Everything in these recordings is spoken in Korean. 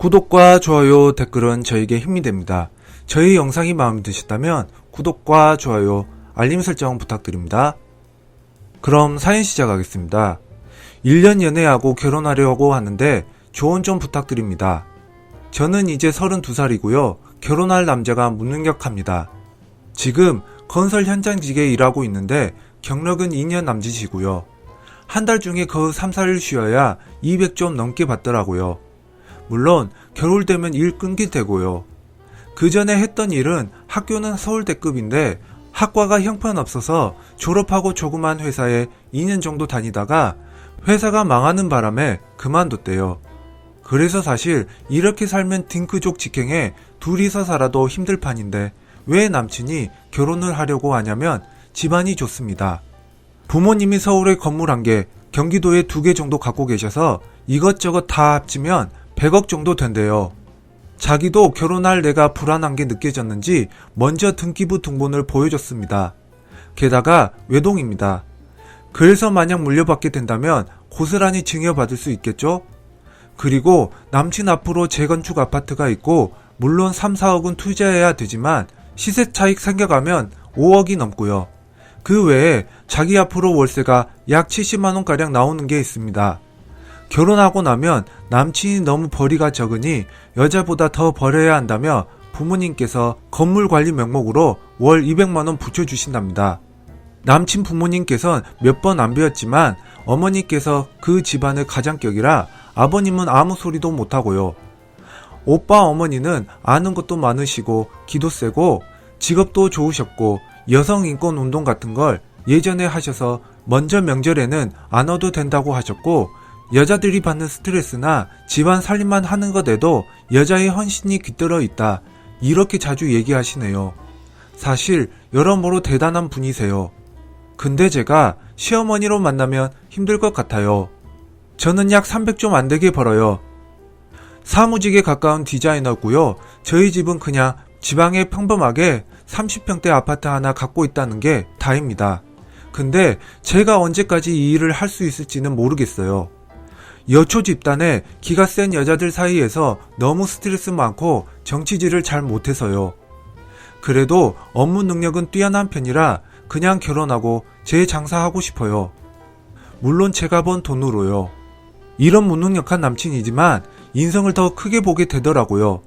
구독과 좋아요, 댓글은 저에게 힘이 됩니다. 저희 영상이 마음에 드셨다면 구독과 좋아요, 알림 설정 부탁드립니다. 그럼 사연 시작하겠습니다. 1년 연애하고 결혼하려고 하는데 조언 좀 부탁드립니다. 저는 이제 32살이고요. 결혼할 남자가 무능력합니다. 지금 건설 현장직에 일하고 있는데 경력은 2년 남짓이고요. 한 달 중에 거의 3, 4일 쉬어야 200좀 넘게 받더라고요. 물론 겨울 되면 일 끊길 테고요. 그 전에 했던 일은 학교는 서울대급인데 학과가 형편없어서 졸업하고 조그만 회사에 2년 정도 다니다가 회사가 망하는 바람에 그만뒀대요. 그래서 사실 이렇게 살면 딩크족 직행에 둘이서 살아도 힘들 판인데 왜 남친이 결혼을 하려고 하냐면 집안이 좋습니다. 부모님이 서울에 건물 한 개, 경기도에 두 개 정도 갖고 계셔서 이것저것 다 합치면 100억 정도 된대요. 자기도 결혼할 내가 불안한 게 느껴졌는지 먼저 등기부 등본을 보여줬습니다. 게다가 외동입니다. 그래서 만약 물려받게 된다면 고스란히 증여받을 수 있겠죠? 그리고 남친 앞으로 재건축 아파트가 있고 물론 3, 4억은 투자해야 되지만 시세 차익 생겨가면 5억이 넘고요. 그 외에 자기 앞으로 월세가 약 70만원가량 나오는 게 있습니다. 결혼하고 나면 남친이 너무 벌이가 적으니 여자보다 더 벌여야 한다며 부모님께서 건물 관리 명목으로 월 200만원 붙여주신답니다. 남친 부모님께선 몇 번 안 배웠지만 어머니께서 그 집안의 가장격이라 아버님은 아무 소리도 못하고요. 오빠 어머니는 아는 것도 많으시고 기도 세고 직업도 좋으셨고 여성 인권 운동 같은 걸 예전에 하셔서 먼저 명절에는 안 와도 된다고 하셨고 여자들이 받는 스트레스나 집안 살림만 하는 것에도 여자의 헌신이 깃들어 있다. 이렇게 자주 얘기하시네요. 사실 여러모로 대단한 분이세요. 근데 제가 시어머니로 만나면 힘들 것 같아요. 저는 약 300좀 안 되게 벌어요. 사무직에 가까운 디자이너고요. 저희 집은 그냥 지방에 평범하게 30평대 아파트 하나 갖고 있다는 게 다입니다. 근데 제가 언제까지 이 일을 할 수 있을지는 모르겠어요. 여초 집단에 기가 센 여자들 사이에서 너무 스트레스 많고 정치질을 잘 못해서요. 그래도 업무 능력은 뛰어난 편이라 그냥 결혼하고 제 장사하고 싶어요. 물론 제가 번 돈으로요. 이런 무능력한 남친이지만 인성을 더 크게 보게 되더라고요.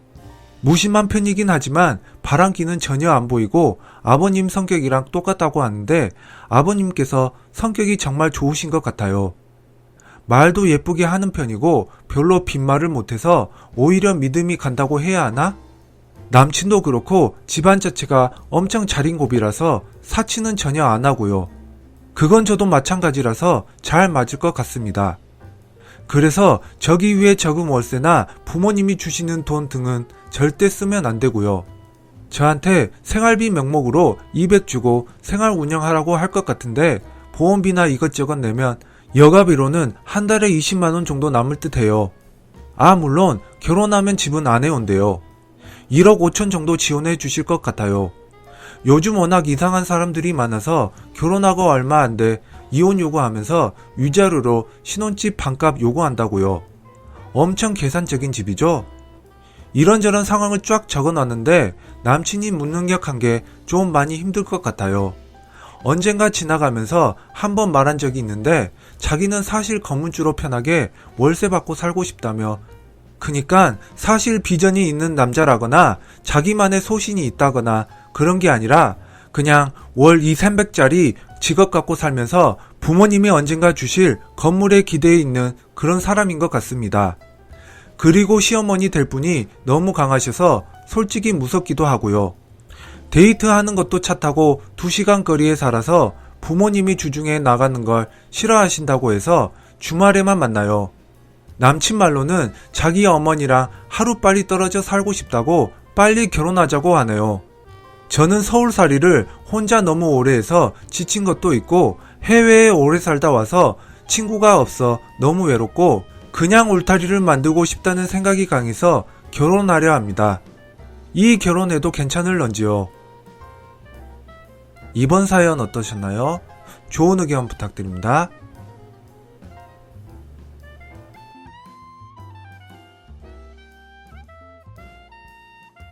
무심한 편이긴 하지만 바람기는 전혀 안 보이고 아버님 성격이랑 똑같다고 하는데 아버님께서 성격이 정말 좋으신 것 같아요. 말도 예쁘게 하는 편이고 별로 빈말을 못해서 오히려 믿음이 간다고 해야 하나? 남친도 그렇고 집안 자체가 엄청 자린고비라서 사치는 전혀 안 하고요. 그건 저도 마찬가지라서 잘 맞을 것 같습니다. 그래서 저기 위에 적은 월세나 부모님이 주시는 돈 등은 절대 쓰면 안 되고요. 저한테 생활비 명목으로 200 주고 생활 운영하라고 할 것 같은데 보험비나 이것저것 내면 여가비로는 한 달에 20만원 정도 남을 듯 해요. 아, 물론 결혼하면 집은 안 해온대요. 1억 5천 정도 지원해 주실 것 같아요. 요즘 워낙 이상한 사람들이 많아서 결혼하고 얼마 안 돼 이혼 요구하면서 위자료로 신혼집 반값 요구한다고요. 엄청 계산적인 집이죠? 이런저런 상황을 쫙 적어 놨는데 남친이 무능력한 게 좀 많이 힘들 것 같아요. 언젠가 지나가면서 한 번 말한 적이 있는데 자기는 사실 건물주로 편하게 월세 받고 살고 싶다며 그니까 사실 비전이 있는 남자라거나 자기만의 소신이 있다거나 그런 게 아니라 그냥 월 2, 300짜리 직업 갖고 살면서 부모님이 언젠가 주실 건물에 기대해 있는 그런 사람인 것 같습니다. 그리고 시어머니 될 분이 너무 강하셔서 솔직히 무섭기도 하고요. 데이트하는 것도 차 타고 2시간 거리에 살아서 부모님이 주중에 나가는 걸 싫어하신다고 해서 주말에만 만나요. 남친 말로는 자기 어머니랑 하루빨리 떨어져 살고 싶다고 빨리 결혼하자고 하네요. 저는 서울살이를 혼자 너무 오래 해서 지친 것도 있고 해외에 오래 살다 와서 친구가 없어 너무 외롭고 그냥 울타리를 만들고 싶다는 생각이 강해서 결혼하려 합니다. 이 결혼해도 괜찮을런지요? 이번 사연 어떠셨나요? 좋은 의견 부탁드립니다.